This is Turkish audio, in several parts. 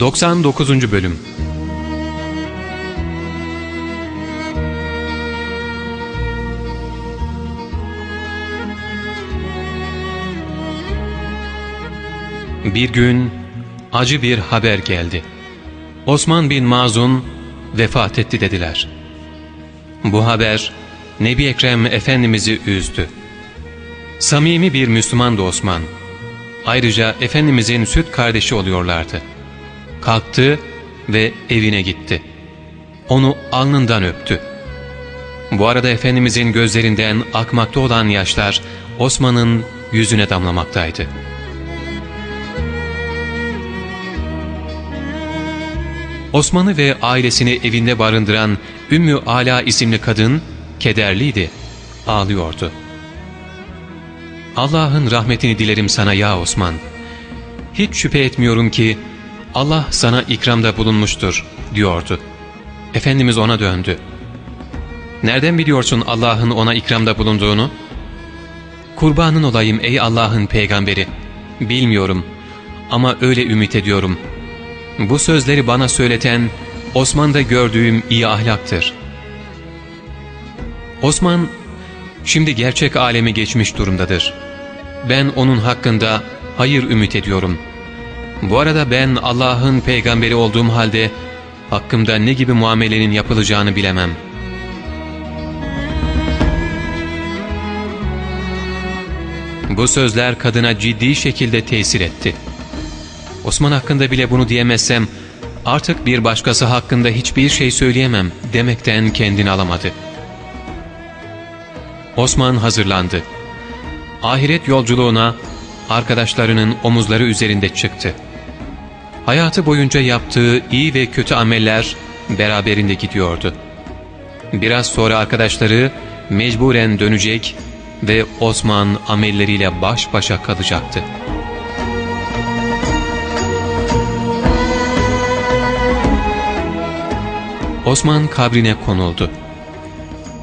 99. Bölüm Bir gün acı bir haber geldi. Osman bin Mazun vefat etti dediler. Bu haber Nebi Ekrem Efendimiz'i üzdü. Samimi bir Müslümandı Osman. Ayrıca Efendimizin süt kardeşi oluyorlardı. Kalktı ve evine gitti. Onu alnından öptü. Bu arada Efendimizin gözlerinden akmakta olan yaşlar Osman'ın yüzüne damlamaktaydı. Osman'ı ve ailesini evinde barındıran Ümmü Ala isimli kadın kederliydi, ağlıyordu. Allah'ın rahmetini dilerim sana ya Osman. Hiç şüphe etmiyorum ki Allah sana ikramda bulunmuştur diyordu. Efendimiz ona döndü. Nereden biliyorsun Allah'ın ona ikramda bulunduğunu? Kurbanın olayım ey Allah'ın peygamberi. Bilmiyorum ama öyle ümit ediyorum. Bu sözleri bana söyleten Osman'da gördüğüm iyi ahlaktır. Osman şimdi gerçek alemi geçmiş durumdadır. Ben onun hakkında hayır ümit ediyorum. Bu arada ben Allah'ın peygamberi olduğum halde hakkımda ne gibi muamelenin yapılacağını bilemem. Bu sözler kadına ciddi şekilde tesir etti. Osman hakkında bile bunu diyemezsem artık bir başkası hakkında hiçbir şey söyleyemem demekten kendini alamadı. Osman hazırlandı. Ahiret yolculuğuna arkadaşlarının omuzları üzerinde çıktı. Hayatı boyunca yaptığı iyi ve kötü ameller beraberinde gidiyordu. Biraz sonra arkadaşları mecburen dönecek ve Osman amelleriyle baş başa kalacaktı. Osman kabrine konuldu.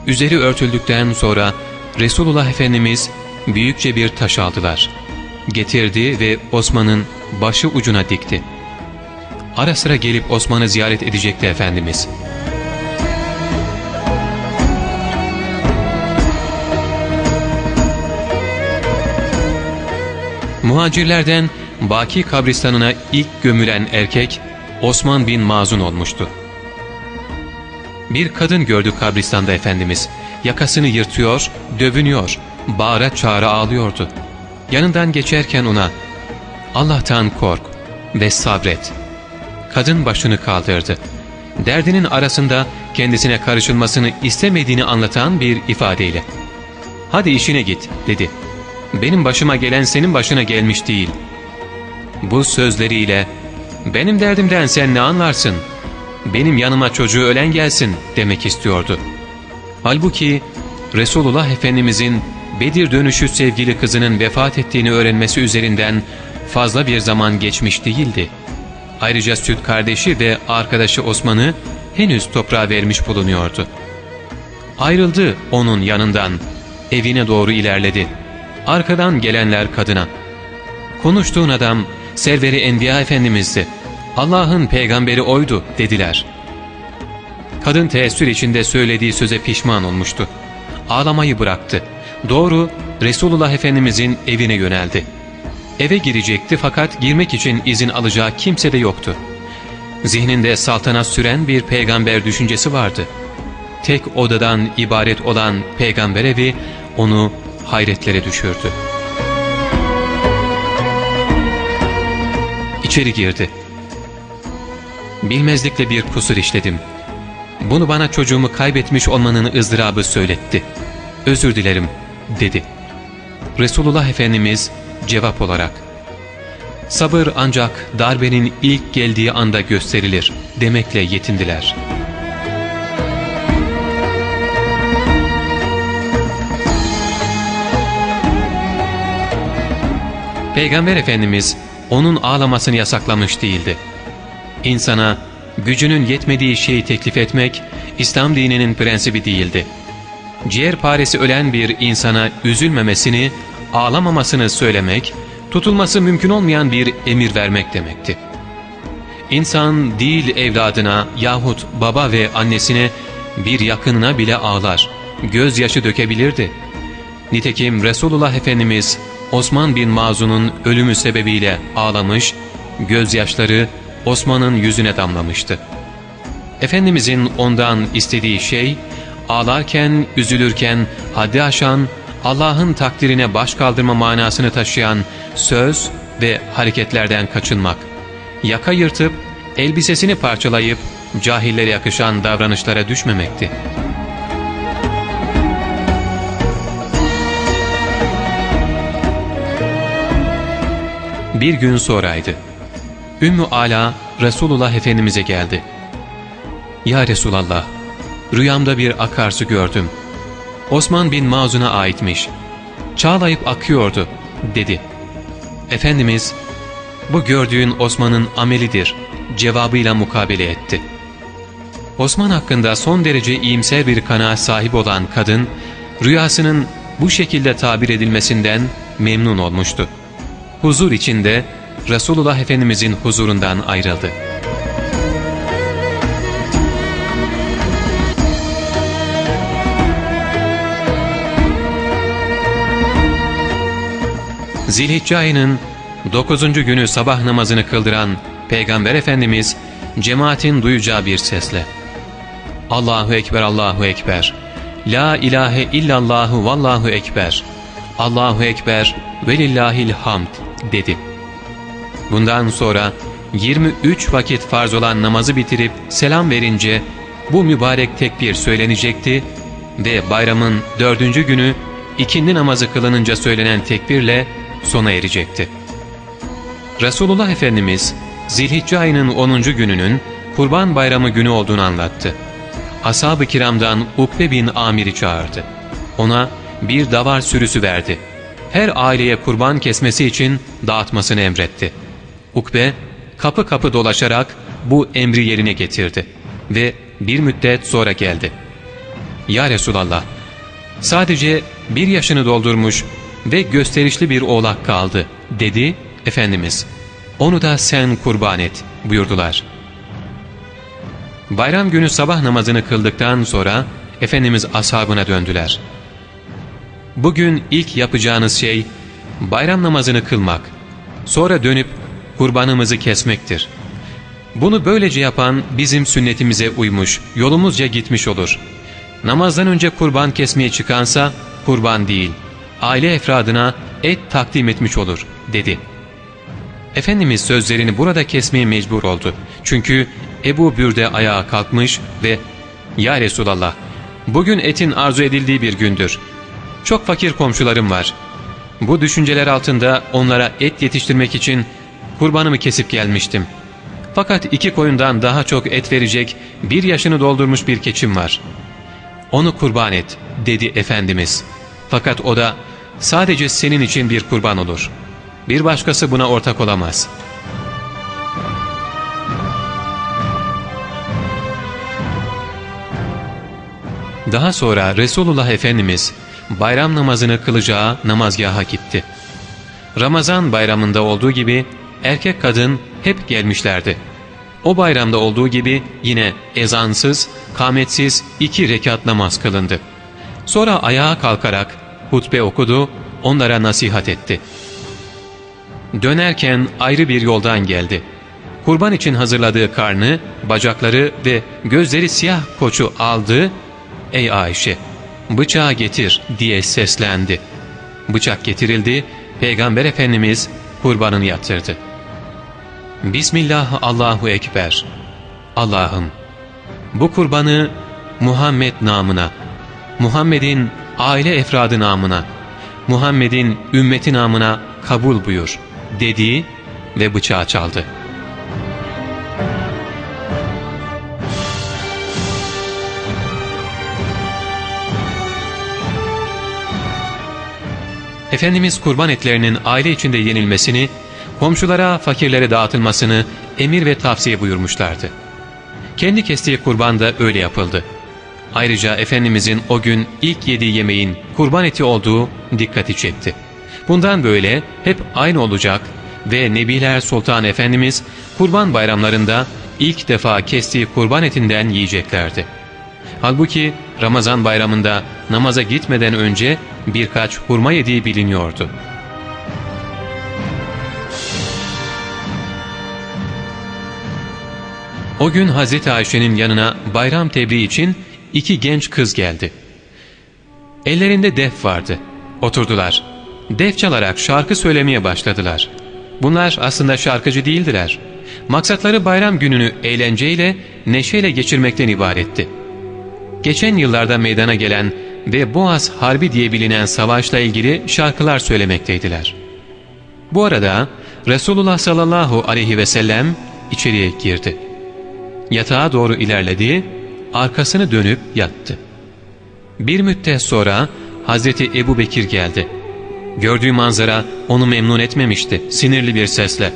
Üzeri örtüldükten sonra Resulullah Efendimiz büyükçe bir taş aldılar. Getirdi ve Osman'ın başı ucuna dikti. Ara sıra gelip Osman'ı ziyaret edecekti Efendimiz. Muhacirlerden Baki kabristanına ilk gömülen erkek Osman bin Mazun olmuştu. Bir kadın gördü kabristanda Efendimiz. Yakasını yırtıyor, dövünüyor, bağıra çağıra ağlıyordu. Yanından geçerken ona ''Allah'tan kork ve sabret.'' Kadın başını kaldırdı. Derdinin arasında kendisine karışılmasını istemediğini anlatan bir ifadeyle. ''Hadi işine git.'' dedi. ''Benim başıma gelen senin başına gelmiş değil.'' Bu sözleriyle ''Benim derdimden sen ne anlarsın?'' benim yanıma çocuğu ölen gelsin demek istiyordu. Halbuki Resulullah Efendimizin Bedir dönüşü sevgili kızının vefat ettiğini öğrenmesi üzerinden fazla bir zaman geçmiş değildi. Ayrıca süt kardeşi ve arkadaşı Osman'ı henüz toprağa vermiş bulunuyordu. Ayrıldı onun yanından, evine doğru ilerledi. Arkadan gelenler kadına. Konuştuğun adam Serveri Enbiya Efendimiz'di. Allah'ın peygamberi oydu dediler. Kadın teessür içinde söylediği söze pişman olmuştu. Ağlamayı bıraktı. Doğru Resulullah Efendimizin evine yöneldi. Eve girecekti fakat girmek için izin alacağı kimse de yoktu. Zihninde saltanat süren bir peygamber düşüncesi vardı. Tek odadan ibaret olan peygamber evi onu hayretlere düşürdü. İçeri girdi. Bilmezlikle bir kusur işledim. Bunu bana çocuğumu kaybetmiş olmanın ızdırabı söyletti. Özür dilerim, dedi. Resulullah Efendimiz cevap olarak, Sabır ancak darbenin ilk geldiği anda gösterilir demekle yetindiler. Peygamber Efendimiz onun ağlamasını yasaklamış değildi. İnsana gücünün yetmediği şeyi teklif etmek İslam dininin prensibi değildi. Ciğer paresi ölen bir insana üzülmemesini, ağlamamasını söylemek, tutulması mümkün olmayan bir emir vermek demekti. İnsan değil evladına yahut baba ve annesine bir yakınına bile ağlar, gözyaşı dökebilirdi. Nitekim Resulullah Efendimiz Osman bin Mazun'un ölümü sebebiyle ağlamış, gözyaşları Osman'ın yüzüne damlamıştı. Efendimizin ondan istediği şey, ağlarken, üzülürken haddi aşan, Allah'ın takdirine baş kaldırma manasını taşıyan söz ve hareketlerden kaçınmak. Yaka yırtıp, elbisesini parçalayıp, cahillere yakışan davranışlara düşmemekti. Bir gün sonraydı. Ümmü Ala Resulullah Efendimiz'e geldi. ''Ya Resulallah, rüyamda bir akarsu gördüm. Osman bin Mazun'a aitmiş. Çağlayıp akıyordu.'' dedi. Efendimiz, ''Bu gördüğün Osman'ın amelidir.'' cevabıyla mukabele etti. Osman hakkında son derece iyimser bir kanaat sahip olan kadın, rüyasının bu şekilde tabir edilmesinden memnun olmuştu. Huzur içinde Resulullah Efendimizin huzurundan ayrıldı. Zilhicce ayının 9. günü sabah namazını kıldıran Peygamber Efendimiz cemaatin duyacağı bir sesle Allahu Ekber, Allahu Ekber, La ilahe illallahu vallahu ekber, Allahu Ekber ve lillahil hamd dedi. Bundan sonra 23 vakit farz olan namazı bitirip selam verince bu mübarek tekbir söylenecekti ve bayramın dördüncü günü ikindi namazı kılınınca söylenen tekbirle sona erecekti. Resulullah Efendimiz Zilhicce ayının 10. gününün Kurban Bayramı günü olduğunu anlattı. Ashab-ı kiramdan Ukbe bin Amir'i çağırdı. Ona bir davar sürüsü verdi. Her aileye kurban kesmesi için dağıtmasını emretti. Ukbe kapı kapı dolaşarak bu emri yerine getirdi ve bir müddet sonra geldi. ''Ya Resulallah, sadece bir yaşını doldurmuş ve gösterişli bir oğlak kaldı.'' dedi Efendimiz. ''Onu da sen kurban et.'' buyurdular. Bayram günü sabah namazını kıldıktan sonra Efendimiz ashabına döndüler. Bugün ilk yapacağınız şey bayram namazını kılmak, sonra dönüp kurbanımızı kesmektir. Bunu böylece yapan bizim sünnetimize uymuş, yolumuzca gitmiş olur. Namazdan önce kurban kesmeye çıkansa kurban değil, aile efradına et takdim etmiş olur, dedi. Efendimiz sözlerini burada kesmeye mecbur oldu. Çünkü Ebu Bürde ayağa kalkmış ve ''Ya Resulallah, bugün etin arzu edildiği bir gündür. Çok fakir komşularım var. Bu düşünceler altında onlara et yetiştirmek için kurbanımı kesip gelmiştim. Fakat iki koyundan daha çok et verecek bir yaşını doldurmuş bir keçim var. Onu kurban et dedi Efendimiz. Fakat o da sadece senin için bir kurban olur. Bir başkası buna ortak olamaz.'' Daha sonra Resulullah Efendimiz bayram namazını kılacağı namazgaha gitti. Ramazan bayramında olduğu gibi erkek kadın hep gelmişlerdi. O bayramda olduğu gibi yine ezansız, kametsiz iki rekat namaz kılındı. Sonra ayağa kalkarak hutbe okudu, onlara nasihat etti. Dönerken ayrı bir yoldan geldi. Kurban için hazırladığı karnı, bacakları ve gözleri siyah koçu aldı ''Ey Ayşe, bıçağı getir.'' diye seslendi. Bıçak getirildi, Peygamber Efendimiz kurbanını yatırdı. Bismillah Allahu Ekber. Allah'ım bu kurbanı Muhammed namına, Muhammed'in aile efradı namına, Muhammed'in ümmeti namına kabul buyur dediği ve bıçağı çaldı.'' Efendimiz kurban etlerinin aile içinde yenilmesini, komşulara, fakirlere dağıtılmasını emir ve tavsiye buyurmuşlardı. Kendi kestiği kurban da öyle yapıldı. Ayrıca Efendimizin o gün ilk yediği yemeğin kurban eti olduğu dikkati çekti. Bundan böyle hep aynı olacak ve Nebiler Sultan Efendimiz kurban bayramlarında ilk defa kestiği kurban etinden yiyeceklerdi. Halbuki Ramazan bayramında namaza gitmeden önce birkaç hurma yediği biliniyordu. O gün Hazreti Ayşe'nin yanına bayram tebriği için iki genç kız geldi. Ellerinde def vardı. Oturdular. Def çalarak şarkı söylemeye başladılar. Bunlar aslında şarkıcı değildiler. Maksatları bayram gününü eğlenceyle, neşeyle geçirmekten ibaretti. Geçen yıllarda meydana gelen ve Boğaz Harbi diye bilinen savaşla ilgili şarkılar söylemekteydiler. Bu arada Resulullah sallallahu aleyhi ve sellem içeriye girdi. Yatağa doğru ilerledi, arkasını dönüp yattı. Bir müddet sonra Hazreti Ebu Bekir geldi. Gördüğü manzara onu memnun etmemişti sinirli bir sesle.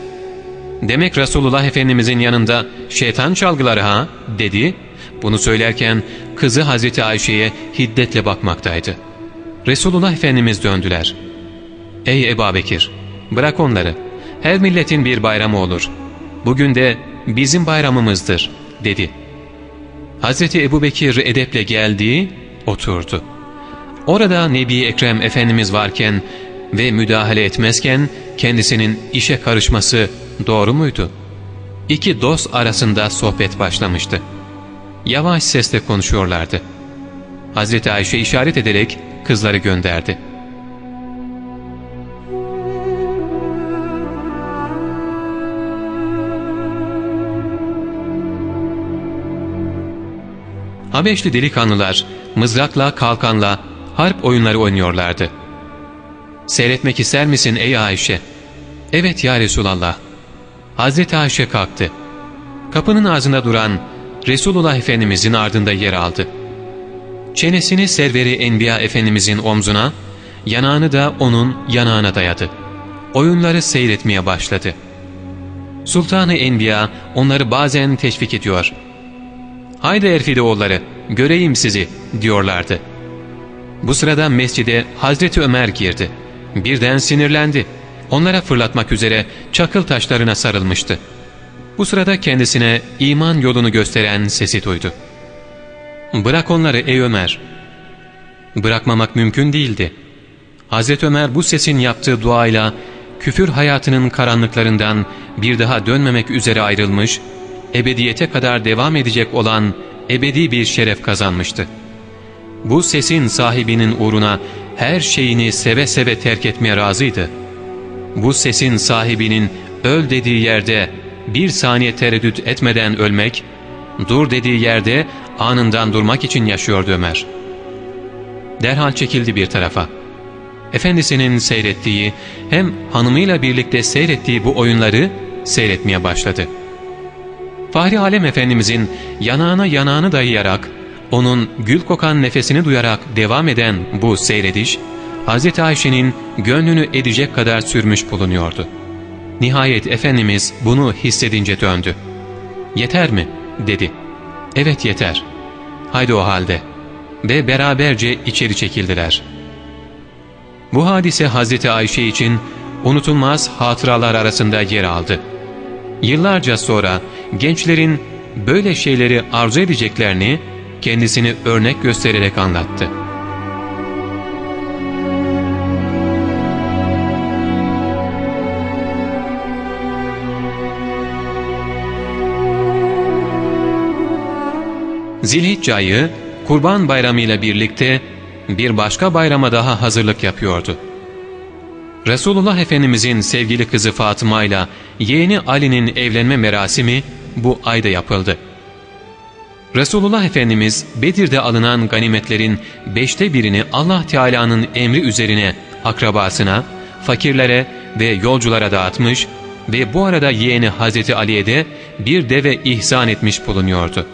''Demek Resulullah Efendimizin yanında şeytan çalgıları ha?'' dedi. Bunu söylerken kızı Hazreti Ayşe'ye hiddetle bakmaktaydı. Resulullah Efendimiz döndüler. ''Ey Ebu Bekir, bırak onları. Her milletin bir bayramı olur. Bugün de bizim bayramımızdır.'' dedi. Hazreti Ebu Bekir edeple geldi, oturdu. Orada Nebi Ekrem Efendimiz varken ve müdahale etmezken kendisinin işe karışması doğru muydu? İki dost arasında sohbet başlamıştı. Yavaş sesle konuşuyorlardı. Hazreti Ayşe işaret ederek kızları gönderdi. Habeşli delikanlılar mızrakla kalkanla harp oyunları oynuyorlardı. ''Seyretmek ister misin ey Ayşe?'' ''Evet ya Resulallah.'' Hazreti Ayşe kalktı. Kapının ağzında duran Resulullah Efendimizin ardında yer aldı. Çenesini serveri Enbiya Efendimizin omzuna, yanağını da onun yanağına dayadı. Oyunları seyretmeye başladı. Sultanı Enbiya onları bazen teşvik ediyor. ''Haydi Erfideoğulları, göreyim sizi.'' diyorlardı. Bu sırada mescide Hazreti Ömer girdi. Birden sinirlendi. Onlara fırlatmak üzere çakıl taşlarına sarılmıştı. Bu sırada kendisine iman yolunu gösteren sesi duydu. ''Bırak onları ey Ömer.'' Bırakmamak mümkün değildi. Hazreti Ömer bu sesin yaptığı duayla küfür hayatının karanlıklarından bir daha dönmemek üzere ayrılmış, ebediyete kadar devam edecek olan ebedi bir şeref kazanmıştı. Bu sesin sahibinin uğruna her şeyini seve seve terk etmeye razıydı. Bu sesin sahibinin öl dediği yerde bir saniye tereddüt etmeden ölmek, dur dediği yerde anından durmak için yaşıyordu Ömer. Derhal çekildi bir tarafa. Efendisinin seyrettiği hem hanımıyla birlikte seyrettiği bu oyunları seyretmeye başladı. Fahri Alem Efendimizin yanağına yanağını dayayarak, onun gül kokan nefesini duyarak devam eden bu seyrediş, Hz. Ayşe'nin gönlünü edecek kadar sürmüş bulunuyordu. Nihayet Efendimiz bunu hissedince döndü. ''Yeter mi?'' dedi. ''Evet yeter. Haydi o halde.'' Ve beraberce içeri çekildiler. Bu hadise Hz. Ayşe için unutulmaz hatıralar arasında yer aldı. Yıllarca sonra gençlerin böyle şeyleri arzu edeceklerini kendisini örnek göstererek anlattı. Zilhicce ayı Kurban Bayramı ile birlikte bir başka bayrama daha hazırlık yapıyordu. Resulullah Efendimizin sevgili kızı Fatıma ile yeğeni Ali'nin evlenme merasimi bu ayda yapıldı. Resulullah Efendimiz Bedir'de alınan ganimetlerin beşte birini Allah Teala'nın emri üzerine akrabasına, fakirlere ve yolculara dağıtmış ve bu arada yeğeni Hazreti Ali'ye de bir deve ihsan etmiş bulunuyordu.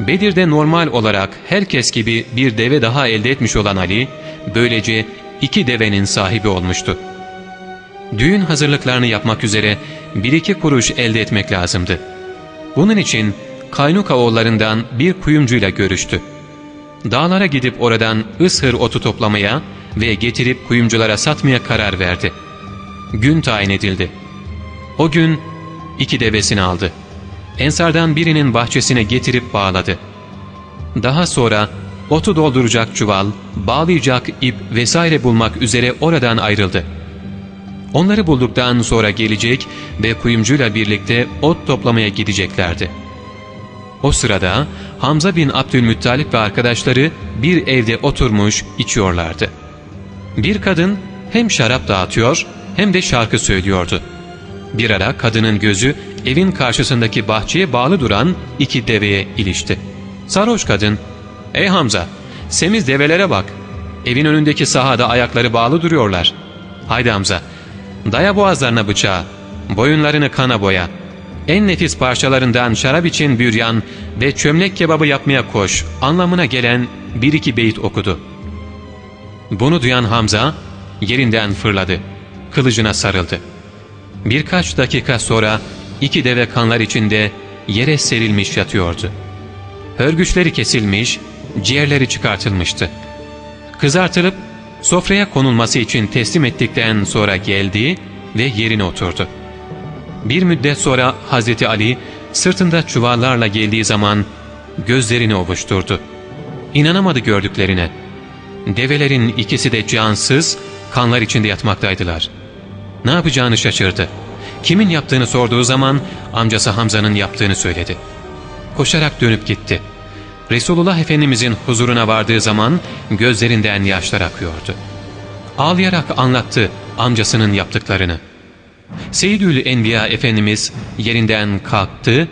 Bedir'de normal olarak herkes gibi bir deve daha elde etmiş olan Ali, böylece iki devenin sahibi olmuştu. Düğün hazırlıklarını yapmak üzere bir iki kuruş elde etmek lazımdı. Bunun için Kaynuka oğullarından bir kuyumcuyla görüştü. Dağlara gidip oradan ıshır otu toplamaya ve getirip kuyumculara satmaya karar verdi. Gün tayin edildi. O gün iki devesini aldı. Ensardan birinin bahçesine getirip bağladı. Daha sonra otu dolduracak çuval, bağlayacak ip vesaire bulmak üzere oradan ayrıldı. Onları bulduktan sonra gelecek ve kuyumcuyla birlikte ot toplamaya gideceklerdi. O sırada Hamza bin Abdülmuttalip ve arkadaşları bir evde oturmuş içiyorlardı. Bir kadın hem şarap dağıtıyor hem de şarkı söylüyordu. Bir ara kadının gözü evin karşısındaki bahçeye bağlı duran iki deveye ilişti. Sarhoş kadın, ''Ey Hamza, semiz develere bak. Evin önündeki sahada ayakları bağlı duruyorlar. Haydi Hamza, daya boğazlarına bıçağı, boyunlarını kana boya. En nefis parçalarından şarap için büryan ve çömlek kebabı yapmaya koş anlamına gelen bir iki beyit okudu. Bunu duyan Hamza yerinden fırladı. Kılıcına sarıldı. Birkaç dakika sonra iki deve kanlar içinde yere serilmiş yatıyordu. Hörgüçleri kesilmiş, ciğerleri çıkartılmıştı. Kızartılıp sofraya konulması için teslim ettikten sonra geldi ve yerine oturdu. Bir müddet sonra Hazreti Ali sırtında çuvallarla geldiği zaman gözlerini ovuşturdu. İnanamadı gördüklerine. Develerin ikisi de cansız, kanlar içinde yatmaktaydılar. Ne yapacağını şaşırdı. Kimin yaptığını sorduğu zaman amcası Hamza'nın yaptığını söyledi. Koşarak dönüp gitti. Resulullah Efendimizin huzuruna vardığı zaman gözlerinden yaşlar akıyordu. Ağlayarak anlattı amcasının yaptıklarını. Seyyidül Enbiya Efendimiz yerinden kalktı,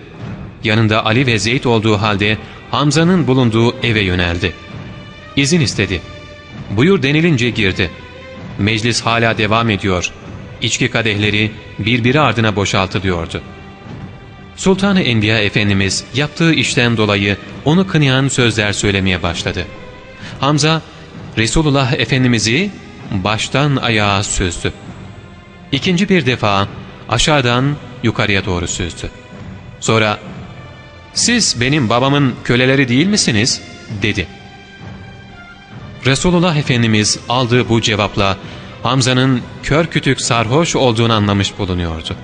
yanında Ali ve Zeyd olduğu halde Hamza'nın bulunduğu eve yöneldi. İzin istedi. Buyur denilince girdi. Meclis hala devam ediyor. İçki kadehleri birbiri ardına boşaltılıyordu. Sultan-ı Enbiya Efendimiz yaptığı işten dolayı onu kınayan sözler söylemeye başladı. Hamza, Resulullah Efendimiz'i baştan ayağa süzdü. İkinci bir defa aşağıdan yukarıya doğru süzdü. Sonra ''Siz benim babamın köleleri değil misiniz?'' dedi. Resulullah Efendimiz aldığı bu cevapla Hamza'nın kör kütük sarhoş olduğunu anlamış bulunuyordu.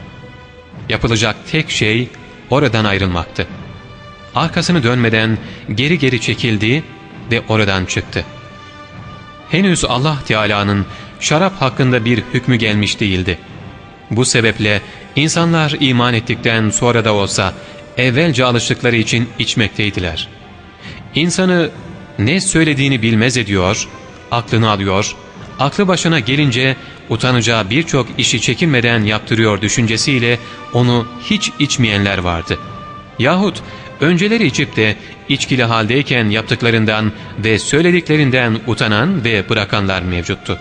Yapılacak tek şey oradan ayrılmaktı. Arkasını dönmeden geri geri çekildi ve oradan çıktı. Henüz Allah Teala'nın şarap hakkında bir hükmü gelmiş değildi. Bu sebeple insanlar iman ettikten sonra da olsa evvelce alıştıkları için içmekteydiler. İnsanı ne söylediğini bilmez ediyor, aklını alıyor, aklı başına gelince utanacağı birçok işi çekinmeden yaptırıyor düşüncesiyle onu hiç içmeyenler vardı. Yahut önceleri içip de içkili haldeyken yaptıklarından ve söylediklerinden utanan ve bırakanlar mevcuttu.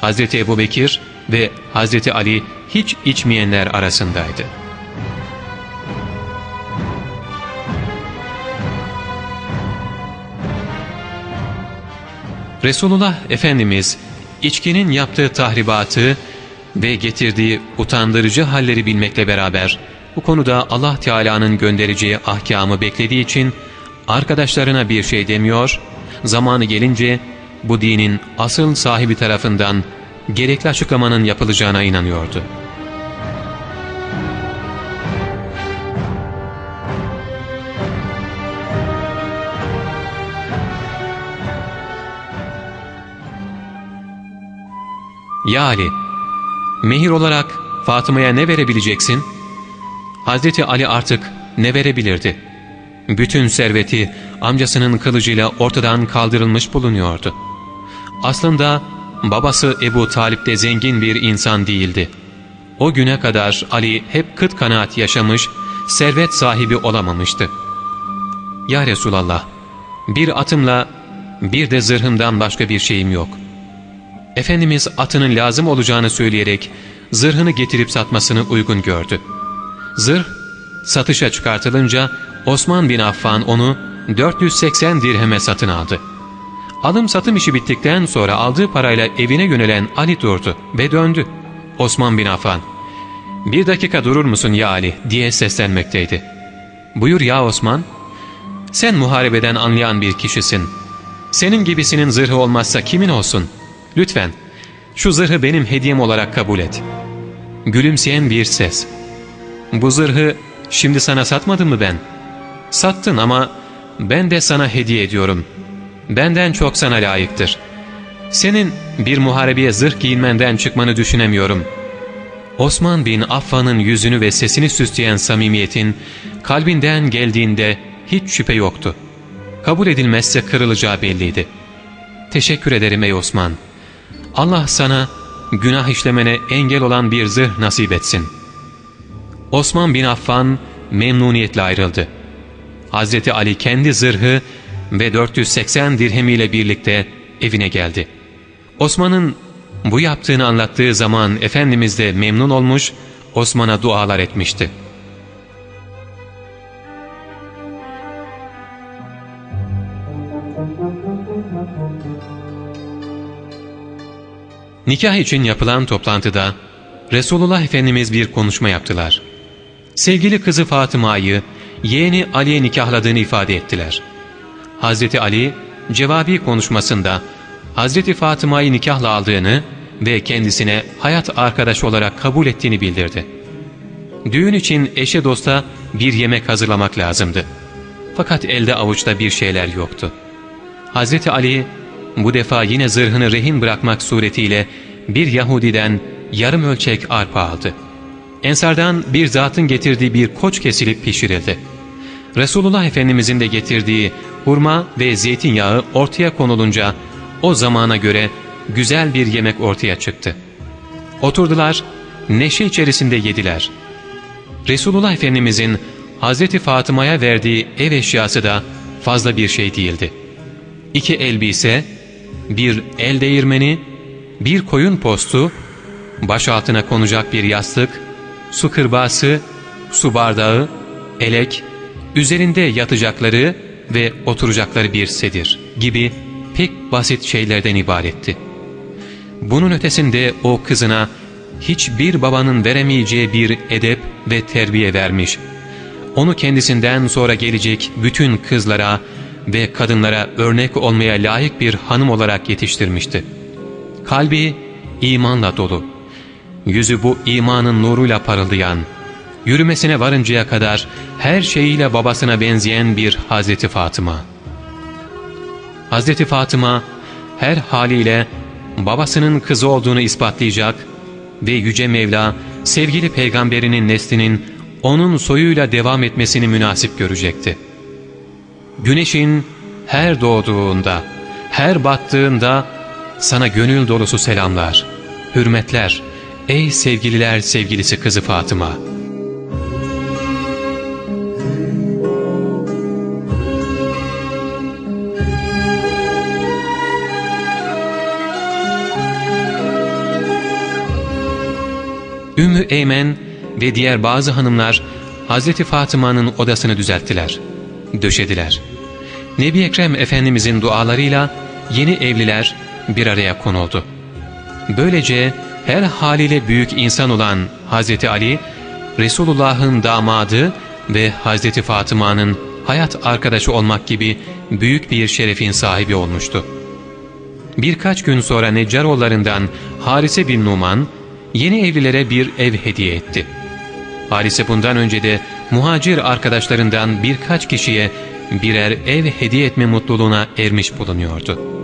Hazreti Ebu Bekir ve Hazreti Ali hiç içmeyenler arasındaydı. Resulullah Efendimiz içkinin yaptığı tahribatı ve getirdiği utandırıcı halleri bilmekle beraber bu konuda Allah Teala'nın göndereceği ahkamı beklediği için arkadaşlarına bir şey demiyor, zamanı gelince bu dinin asıl sahibi tarafından gerekli açıklamanın yapılacağına inanıyordu. Ya Ali, mehir olarak Fatıma'ya ne verebileceksin? Hazreti Ali artık ne verebilirdi? Bütün serveti amcasının kılıcıyla ortadan kaldırılmış bulunuyordu. Aslında babası Ebu Talip de zengin bir insan değildi. O güne kadar Ali hep kıt kanaat yaşamış, servet sahibi olamamıştı. Ya Resulallah, bir atımla bir de zırhımdan başka bir şeyim yok. Efendimiz atının lazım olacağını söyleyerek zırhını getirip satmasını uygun gördü. Zırh satışa çıkartılınca Osman bin Affan onu 480 dirheme satın aldı. Alım satım işi bittikten sonra aldığı parayla evine yönelen Ali durdu ve döndü. Osman bin Affan, ''Bir dakika durur musun ya Ali?'' diye seslenmekteydi. ''Buyur ya Osman.'' ''Sen muharebeden anlayan bir kişisin. Senin gibisinin zırhı olmazsa kimin olsun? Lütfen şu zırhı benim hediyem olarak kabul et.'' Gülümseyen bir ses. Bu zırhı şimdi sana satmadım mı ben? Sattın ama ben de sana hediye ediyorum. Benden çok sana layıktır. Senin bir muharebeye zırh giyinmenden çıkmanı düşünemiyorum. Osman bin Affan'ın yüzünü ve sesini süsleyen samimiyetin kalbinden geldiğinde hiç şüphe yoktu. Kabul edilmezse kırılacağı belliydi. Teşekkür ederim ey Osman. Allah sana günah işlemene engel olan bir zırh nasip etsin. Osman bin Affan memnuniyetle ayrıldı. Hazreti Ali kendi zırhı ve 480 dirhemiyle birlikte evine geldi. Osman'ın bu yaptığını anlattığı zaman Efendimiz de memnun olmuş, Osman'a dualar etmişti. Nikah için yapılan toplantıda Resulullah Efendimiz bir konuşma yaptılar. Sevgili kızı Fatıma'yı yeğeni Ali'ye nikahladığını ifade ettiler. Hazreti Ali cevabi konuşmasında Hazreti Fatıma'yı nikahla aldığını ve kendisine hayat arkadaşı olarak kabul ettiğini bildirdi. Düğün için eşe dosta bir yemek hazırlamak lazımdı. Fakat elde avuçta bir şeyler yoktu. Hazreti Ali bu defa yine zırhını rehin bırakmak suretiyle bir Yahudiden yarım ölçek arpa aldı. Ensardan bir zatın getirdiği bir koç kesilip pişirildi. Resulullah Efendimizin de getirdiği hurma ve zeytinyağı ortaya konulunca o zamana göre güzel bir yemek ortaya çıktı. Oturdular, neşe içerisinde yediler. Resulullah Efendimizin Hazreti Fatıma'ya verdiği ev eşyası da fazla bir şey değildi. İki elbise, bir el değirmeni, bir koyun postu, baş altına konacak bir yastık, su kırbası, su bardağı, elek, üzerinde yatacakları ve oturacakları bir sedir gibi pek basit şeylerden ibaretti. Bunun ötesinde o kızına hiçbir babanın veremeyeceği bir edep ve terbiye vermiş. Onu kendisinden sonra gelecek bütün kızlara ve kadınlara örnek olmaya layık bir hanım olarak yetiştirmişti. Kalbi imanla dolu. Yüzü bu imanın nuruyla parıldayan, yürümesine varıncaya kadar her şeyiyle babasına benzeyen bir Hazreti Fatıma. Hazreti Fatıma her haliyle babasının kızı olduğunu ispatlayacak ve Yüce Mevla sevgili peygamberinin neslinin onun soyuyla devam etmesini münasip görecekti. Güneşin her doğduğunda, her battığında sana gönül dolusu selamlar, hürmetler, ey sevgililer sevgilisi kızı Fatıma.'' Ümmü Eymen ve diğer bazı hanımlar Hazreti Fatıma'nın odasını düzelttiler, döşediler. Nebi Ekrem Efendimizin dualarıyla yeni evliler bir araya konuldu. Böylece her haliyle büyük insan olan Hazreti Ali, Resulullah'ın damadı ve Hazreti Fatıma'nın hayat arkadaşı olmak gibi büyük bir şerefin sahibi olmuştu. Birkaç gün sonra Neccaroğullarından Harise bin Numan, yeni evlilere bir ev hediye etti. Harise bundan önce de muhacir arkadaşlarından birkaç kişiye birer ev hediye etme mutluluğuna ermiş bulunuyordu.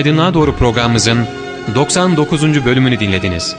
Aydınlığa Doğru programımızın 99. bölümünü dinlediniz.